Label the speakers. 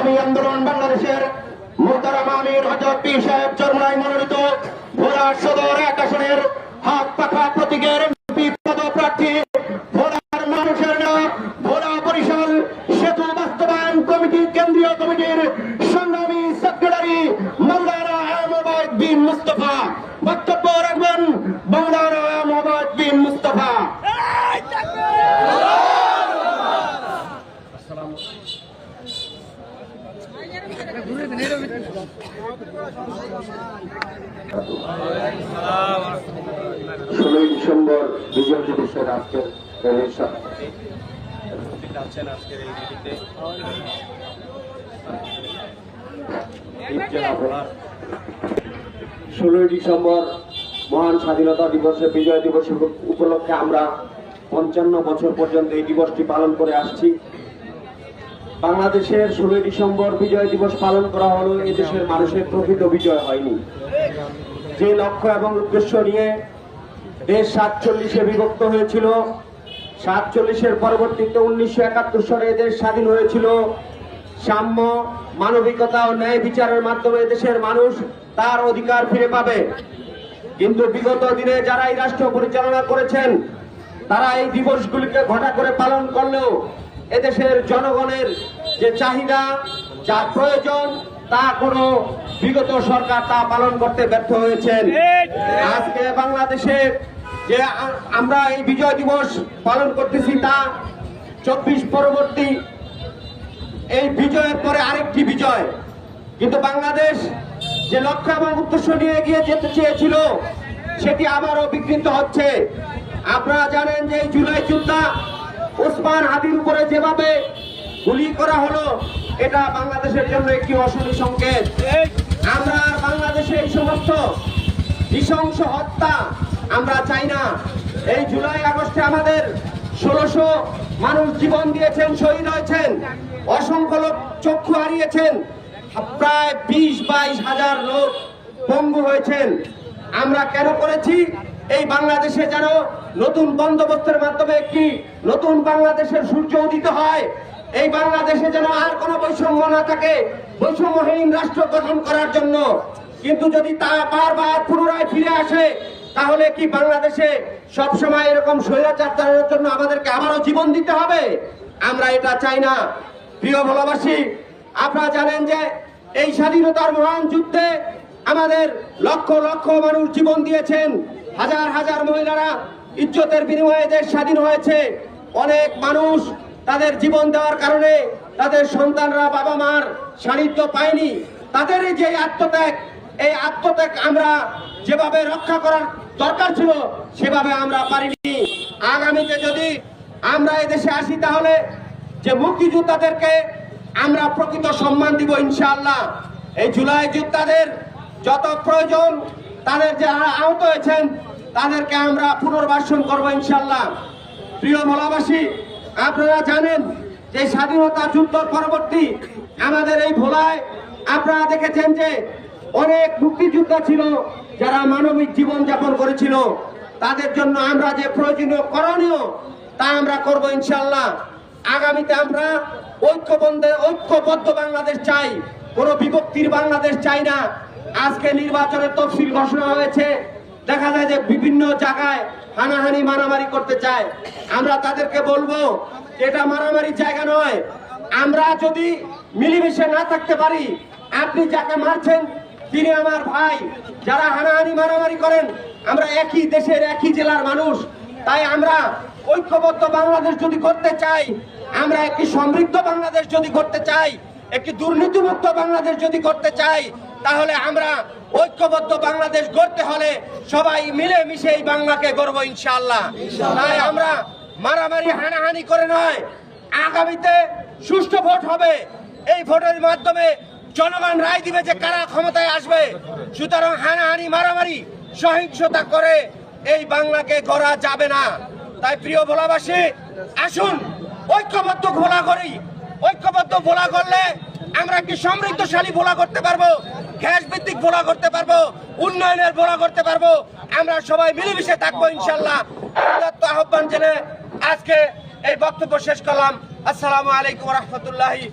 Speaker 1: ইসলামী আন্দোলন বাংলাদেশের মোহতারাম আমির হজরত পীর সাহেব চরমনাই মনোনীত ভোলা সদর এক আসনের হাত পাখা প্রতীকের পদপ্রার্থী ভোলার মানুষের নাম ভোলা বরিশাল সেতু বাস্তবায়ন কমিটি, কেন্দ্রীয় কমিটির সংগ্রামী সেক্রেটারি মৌলানা আহমদ বিন মুস্তফা। বক্তব্য রাখবেন মৌলানা আহমদ বিন মুস্তফা ষোলোই ডিসেম্বর বিজয় দিবসের আজকের
Speaker 2: ষোলোই ডিসেম্বর মহান স্বাধীনতা দিবসে বিজয় দিবস উপলক্ষে আমরা পঞ্চান্ন বছর পর্যন্ত এই দিবসটি পালন করে আসছি। বাংলাদেশের ষোলোই ডিসেম্বর বিজয় দিবস পালন করা হলো এদেশের মানুষের প্রকৃত বিজয় হয়নি। যে লক্ষ্য এবং উদ্দেশ্য নিয়ে দেশ সাতচল্লিশে বিভক্ত হয়েছিল, সাতচল্লিশের পরবর্তীতে উনিশশো একাত্তর সালে দেশ স্বাধীন হয়েছিল। সাম্য, মানবিকতা ও ন্যায় বিচারের মাধ্যমে দেশের মানুষ তার অধিকার ফিরে পাবে। কিন্তু বিগত দিনে যারা এই রাষ্ট্র পরিচালনা করেছেন, তারা এই দিবসগুলিকে ঘটা করে পালন করলেও এদেশের জনগণের যে চাহিদা যা প্রয়োজন, তা কোনো বিগত সরকার তা পালন করতে ব্যর্থ হয়েছেন। আজকে বাংলাদেশে যে আমরা এই বিজয় দিবস পালন করতেছি, তা চব্বিশ পরবর্তী এই বিজয়ের পরে আরেকটি বিজয়। কিন্তু বাংলাদেশ যে লক্ষ্য এবং উদ্দেশ্য নিয়ে এগিয়ে যেতে চেয়েছিল, সেটি আবারও বিকৃত হচ্ছে। আপনারা জানেন যে এই জুলাই যোদ্ধা ওসমান হাদির উপরে যেভাবে গুলি করা হলো, এটা বাংলাদেশের জন্য একটি অশনি সংকেত। আমরা বাংলাদেশে এই সমস্ত নৃশংস হত্যা আমরা চাই না। এই জুলাই, আগস্টে আমাদের ষোলোশো মানুষ জীবন দিয়েছেন, শহীদ হয়েছেন, অসংখ্য লোক চক্ষু হারিয়েছেন, প্রায় বিশ বাইশ হাজার লোক পঙ্গু হয়েছেন। আমরা কেন করেছি? এই বাংলাদেশে যেন নতুন বন্দোবস্তের মাধ্যমে একটি নতুন বাংলাদেশের সূর্য উদিত হয়, এই বাংলাদেশে যেন আর কোনো বৈষম্য না থাকে, বৈষম্যহীন রাষ্ট্র গঠন করার জন্য। কিন্তু যদি তা বারবার পুনরায় ফিরে আসে, তাহলে কি বাংলাদেশে সব সময় এরকম স্বৈরাচার জন্য আমাদেরকে আবারও জীবন দিতে হবে? আমরা এটা চাই না। প্রিয় ভালোবাসী, আপনারা জানেন যে এই স্বাধীনতার মহান যুদ্ধে আমাদের লক্ষ লক্ষ মানুষ জীবন দিয়েছেন। হাজার হাজার মহিলারা ইজ্জতের বিনিময়ে দেশ স্বাধীন হয়েছে। অনেক মানুষ তাদের জীবন দেওয়ার কারণে তাদের সন্তানরা বাবা মার সান্নিধ্য পায়নি। তাদের যে আত্মত্যাগ, এই আত্মত্যাগ আমরা যেভাবে রক্ষা করার দরকার ছিল, সেভাবে আমরা পারিনি। আগামীতে যদি আমরা এদেশে আসি তাহলে যে মুক্তিযোদ্ধাদেরকে আমরা প্রকৃত সম্মান দিব ইনশাআল্লাহ। এই জুলাই যোদ্ধাদের যত প্রয়োজন, তাদের যারা আহত হয়েছেন, তাদেরকে আমরা পুনর্বাসন করব ইনশাল্লাহ প্রিয় ভোলাবাসী, আপনারা জানেন যে স্বাধীনতা যুদ্ধ পরবর্তী আমাদের এই ভোলায় আপনারা দেখেছেন যে অনেক মুক্তিযোদ্ধা ছিল যারা মানবিক জীবন যাপন করেছিল। তাদের জন্য আমরা যে প্রয়োজনীয় করণীয়, তা আমরা করব ইনশাল্লাহ আগামীতে আমরা ঐক্যবন্ধে ঐক্যবদ্ধ বাংলাদেশ চাই, কোনো বিভক্তির বাংলাদেশ চাই না। আজকে নির্বাচনের তফসিল ঘোষণা হয়েছে। দেখা যায় যে বিভিন্ন জায়গায় হানাহানি, মারামারি করতে চায়। আমরা তাদেরকে বলব এটা মারামারি জায়গা নয়। আমরা যদি মিলেমিশে না থাকতে পারি, আপনি যাকে মারছেন, তিনি আমার ভাই। যারা হানাহানি, মারামারি করেন, আমরা একই দেশের, একই জেলার মানুষ। তাই আমরা ঐক্যবদ্ধ বাংলাদেশ যদি করতে চাই, আমরা একটি সমৃদ্ধ বাংলাদেশ যদি করতে চাই, একটি দুর্নীতিমুক্ত বাংলাদেশ যদি করতে চাই তাহলে আমরা ঐক্যবদ্ধ বাংলাদেশ গড়তে হলে সবাই মিলে মিশে এই বাংলাকে গড়ব ইনশাল্লাহ তাই আমরা মারামারি হানাহানি করে নয় আগামীতে সুষ্ঠু ভোট হবে। এই ভোটের মাধ্যমে জনগণ রায় দিবে যে কারা ক্ষমতায় আসবে। সুতরাং হানাহানি মারামারি সহিংসতা করে এই বাংলাকে গড়া যাবে না। তাই প্রিয় ভোলাবাসী আসুন ঐক্যবদ্ধ ভোলা করি। ঐক্যবদ্ধ ভোলা করলে আমরা একটি সমৃদ্ধশালী ভোলা করতে পারব। গ্যাস ভিত্তিক ভোড়া করতে পারব, উন্নয়নের বোড়া করতে পারব, আমরা সবাই মিলেমিশে থাকব ইনশাল্লাহ। আহ্বান জেনে আজকে এই বক্তব্য শেষ করলাম। আসসালামু আলাইকুম রহমতুল্লাহি